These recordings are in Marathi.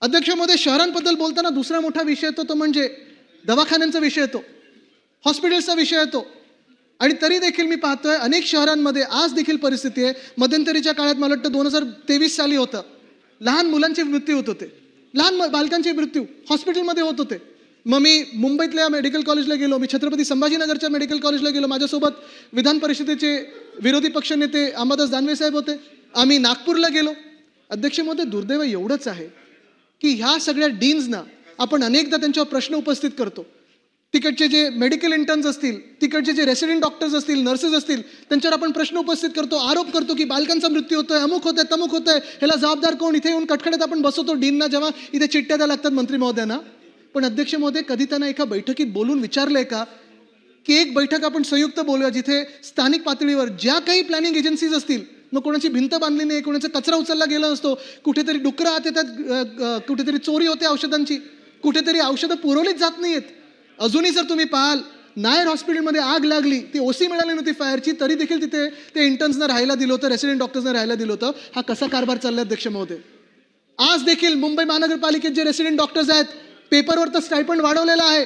अध्यक्ष महोदय शहरांबद्दल बोलताना दुसरा मोठा विषय येतो तो म्हणजे दवाखान्यांचा विषय येतो हॉस्पिटल्सचा विषय येतो. आणि तरी देखील मी पाहतोय अनेक शहरांमध्ये आज देखील परिस्थिती आहे. मध्यंतरीच्या काळात मला वाटतं दोन हजार तेवीस साली होतं. लहान मुलांचे मृत्यू होत होते. लहान म- बालकांचे मृत्यू हॉस्पिटलमध्ये होत होते. मग मी मुंबईतल्या मेडिकल कॉलेजला गेलो मी छत्रपती संभाजीनगरच्या मेडिकल कॉलेजला गेलो. माझ्यासोबत विधान परिषदेचे विरोधी पक्षनेते अंबादास दानवे साहेब होते. आम्ही नागपूरला गेलो. अध्यक्ष महोदय दुर्दैव एवढंच आहे. की ह्या सगळ्या डीन्सना आपण अनेकदा त्यांच्यावर प्रश्न उपस्थित करतो. तिकडचे जे मेडिकल इंटर्न्स असतील तिकडचे जे रेसिडेंट डॉक्टर्स असतील नर्सेस असतील त्यांच्यावर आपण प्रश्न उपस्थित करतो आरोप करतो की बालकांचा मृत्यू होतोय अमुक होतोय तमुक आहे ह्याला जबाबदार कोण? इथे येऊन कटखड्यात आपण बसवतो डीनना जेव्हा इथे चिठ्ठ्या द्या लागतात मंत्री महोदयांना. पण अध्यक्ष महोदय कधी त्यांना एका बैठकीत बोलून विचारलंय का? की एक बैठक आपण संयुक्त बोलूया जिथे स्थानिक पातळीवर ज्या काही प्लॅनिंग एजन्सीज असतील मग कोणाची भिंत बांधली नाही कोणाचा कचरा उचलला गेला असतो. कुठेतरी डुकरं आत येतात कुठेतरी चोरी होते औषधांची. कुठेतरी औषधं पुरवलीच जात नाहीयेत. अजूनही जर तुम्ही पाहाल नायर हॉस्पिटलमध्ये आग लागली ती ओसी मिळाली नव्हती फायरची तरी देखील तिथे ते इंटर्न्सनं राहायला दिलं होतं रेसिडेंट डॉक्टर्सनं राहायला दिलं होतं. हा कसा कारभार चालला अध्यक्ष महोदय? आज देखील मुंबई महानगरपालिकेत जे रेसिडेंट डॉक्टर्स आहेत पेपरवर तर स्टायपंड वाढवलेला आहे.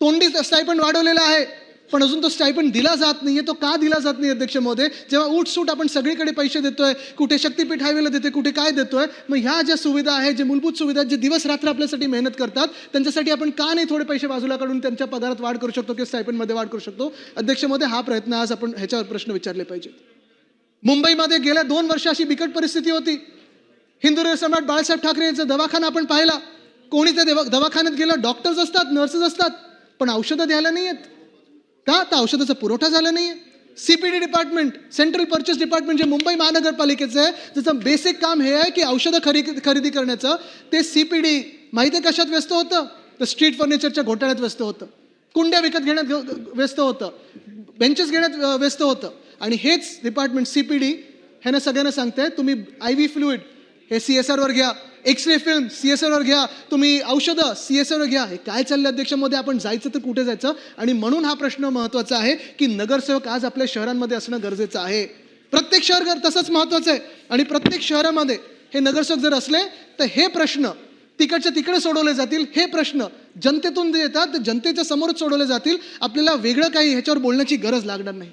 तोंडी स्टायपंड वाढवलेला आहे. पण अजून तो स्टायपंड दिला जात नाही आहे तो का दिला जात नाही अध्यक्ष महोदय? जेव्हा उठसूट आपण सगळीकडे पैसे देतोय कुठे शक्तीपीठ हायवेला देते कुठे काय देतोय मग ह्या ज्या सुविधा आहेत जे मूलभूत सुविधा जे दिवस रात्र आपल्यासाठी मेहनत करतात त्यांच्यासाठी आपण का नाही थोडे पैसे बाजूला काढून त्यांच्या पगारात वाढ करू शकतो किंवा स्टायपंडमध्ये वाढ करू शकतो? अध्यक्ष महोदय हा प्रयत्न आज आपण ह्याच्यावर प्रश्न विचारले पाहिजेत. मुंबईमध्ये गेल्या दोन वर्ष अशी बिकट परिस्थिती होती. हिंदू सम्राट बाळासाहेब ठाकरे यांचा दवाखाना आपण पाहिला. कोणी त्या देवा दवाखान्यात गेलं डॉक्टर्स असतात नर्सेस असतात पण औषधं द्यायला नाही आहेत का तर औषधाचा पुरवठा झाला नाही CPD department central purchase department जे मुंबई महानगरपालिकेचं आहे त्याचं बेसिक काम हे आहे की औषधं खरेदी खरेदी करण्याचं. ते सीपीडी माहिती आहे कशात व्यस्त होतं? तर स्ट्रीट फर्निचरच्या घोटाळ्यात व्यस्त होतं. कुंड्या विकत घेण्यात व्यस्त होतं. बेंचेस घेण्यात व्यस्त होतं. आणि हेच डिपार्टमेंट सीपीडी ह्यानं सगळ्यांना सांगते तुम्ही आय व्ही फ्लुईड हे सी एस आरवर घ्या. X ray film C S ever घ्या. तुम्ही औषधं सी एस एवर घ्या. हे काय चाललं अध्यक्षामध्ये? आपण जायचं तर कुठे जायचं? आणि म्हणून हा प्रश्न महत्त्वाचा आहे की नगरसेवक आज आपल्या शहरांमध्ये असणं गरजेचं आहे. प्रत्येक शहर घर तसंच महत्त्वाचं आहे. आणि प्रत्येक शहरामध्ये हे नगरसेवक जर असले तर हे प्रश्न तिकडच्या तिकडे सोडवले जातील. हे प्रश्न जनतेतून जे येतात. ते जनतेच्या समोरच सोडवले जातील. आपल्याला वेगळं काही ह्याच्यावर बोलण्याची गरज लागणार नाही.